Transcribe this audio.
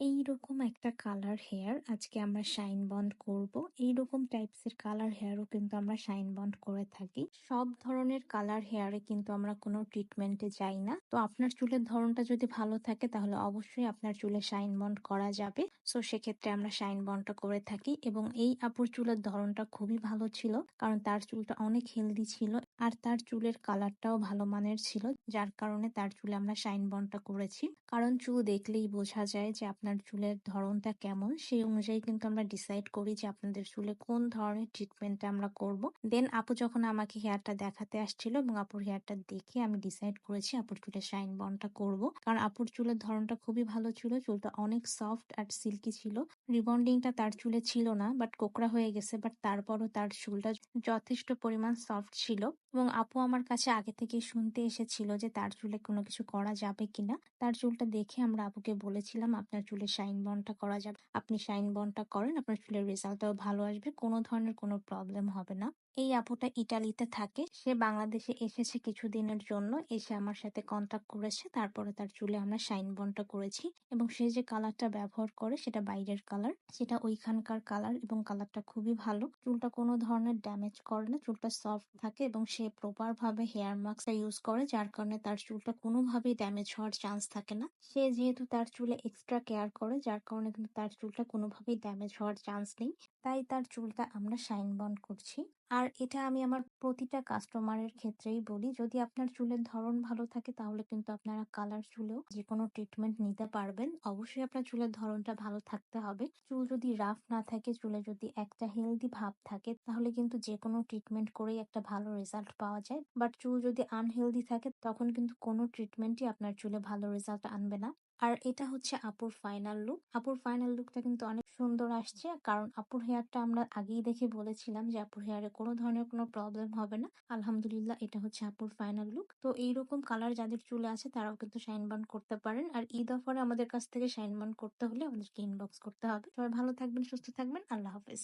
এইরকম একটা colour hair আজকে আমরা শাইন বন্ড করব। এইরকম টাইপস এর কালার হেয়ারও কিন্তু আমরা শাইন বন্ড করে থাকি। সব ধরনের কালার হেয়ারে কিন্তু আমরা কোনো ট্রিটমেন্টে যাই না। তো আপনার চুলের ধরনটা যদি ভালো থাকে, তাহলে অবশ্যই আপনার চুলে শাইন বন্ড করা যাবে। সো সেক্ষেত্রে আমরা শাইন বন্ডটা করে থাকি এবং এই আপুর চুলের ধরনটা খুবই ভালো ছিল, কারণ তার চুলটা অনেক হেলদি ছিল আর তার চুলের কালারটাও ভালো মানের ছিল। যার কারণে তার চুলে আমরা শাইন বন্ডটা করেছি। কারণ চুল দেখলেই বোঝা যায় যে আপনার চুলের ধরনটা কেমন, সেই অনুযায়ী কিন্তু আমরা ডিসাইড করি যে আপনাদের চুলে কোন ধরনের ট্রিটমেন্টটা আমরা করব। দেন আপু যখন আমাকে হেয়ারটা দেখাতে আসছিল এবং আপুর হেয়ারটা দেখে আমি ডিসাইড করেছি আপুর চুলে শাইন বনটা করব। কারণ আপুর চুলের ধরনটা খুবই ভালো ছিল, চুলটা অনেক সফট আর সিল্কি ছিল। রিবন্ডিংটা তার চুলে ছিল না বাট কোকড়া হয়ে গেছে বাট তারপরও তার চুলটা যথেষ্ট পরিমাণ সফট ছিল। এবং আপু আমার কাছে আগে থেকে শুনতে এসেছিল যে তার চুলে কোনো কিছু করা যাবে কিনা। তার চুলটা দেখে আমরা আপুকে বলেছিলাম, আপনার চুলে শাইন বনটা করা যাবে। আপনি শাইন বনটা করেন, আপনার চুলের রেজাল্টটাও ভালো আসবে, কোনো ধরনের কোনো প্রবলেম হবে না। এই আপুটা ইটালিতে থাকে, সে বাংলাদেশে এসেছে কিছুদিনের জন্য, এসে আমার সাথে কন্ট্যাক্ট করেছে, তারপরে তার চুলে আমরা শাইন বনটা করেছি এবং সে যে কালারটা ব্যবহার করে, সেটা বাইরের কালার সেটা ওইখানকার কালার এবং কালারটা খুবই ভালো। চুলটা কোনো ধরনের ড্যামেজ করে না, চুলটা সফট থাকে এবং সে প্রপার ভাবে হেয়ার মাস্কটা ইউজ করে, যার কারণে তার চুলটা কোনোভাবেই ড্যামেজ হওয়ার চান্স থাকে না। সে যেহেতু তার চুলে এক্সট্রা কেয়ার করে, যার কারণে কিন্তু তার চুলটা কোনোভাবেই ড্যামেজ হওয়ার চান্স নেই। তাই তার চুলটা আমরা শাইন বন্ড করছি। আর এটা আমি আমার প্রতিটা কাস্টমারের ক্ষেত্রেই বলি, যদি আপনার চুলের ধরন ভালো থাকে তাহলে কিন্তু আপনারা কালার চুলেও যে কোনো ট্রিটমেন্ট নিতে পারবেন। অবশ্যই আপনার চুলের ধরনটা ভালো থাকতে হবে। চুল যদি রাফ না থাকে, চুলে যদি একটা হেলদি ভাব থাকে, তাহলে কিন্তু যে কোনো ট্রিটমেন্ট করেই একটা ভালো রেজাল্ট পাওয়া যায়। বাট চুল যদি আনহেলদি থাকে, তখন কিন্তু কোনো ট্রিটমেন্টই আপনার চুলে ভালো রেজাল্ট আনবে না। আর এটা হচ্ছে আপুর ফাইনাল লুক আপুর ফাইনাল লুকটা কিন্তু অনেক সুন্দর আসছে। কারণ আপুর হেয়ারটা আমরা আগেই দেখে বলেছিলাম যে আপুর হেয়ারে কোনো ধরনের কোনো প্রবলেম হবে না। আলহামদুলিল্লাহ, এটা হচ্ছে আপুর ফাইনাল লুক তো এইরকম কালার যাদের চুলে আছে, তারাও কিন্তু শাইন বান করতে পারেন। আর ঈদ অফারে আমাদের কাছ থেকে শাইন বান করতে হলে আমাদেরকে ইনবক্স করতে হবে। সবাই ভালো থাকবেন, সুস্থ থাকবেন। আল্লাহ হাফেজ।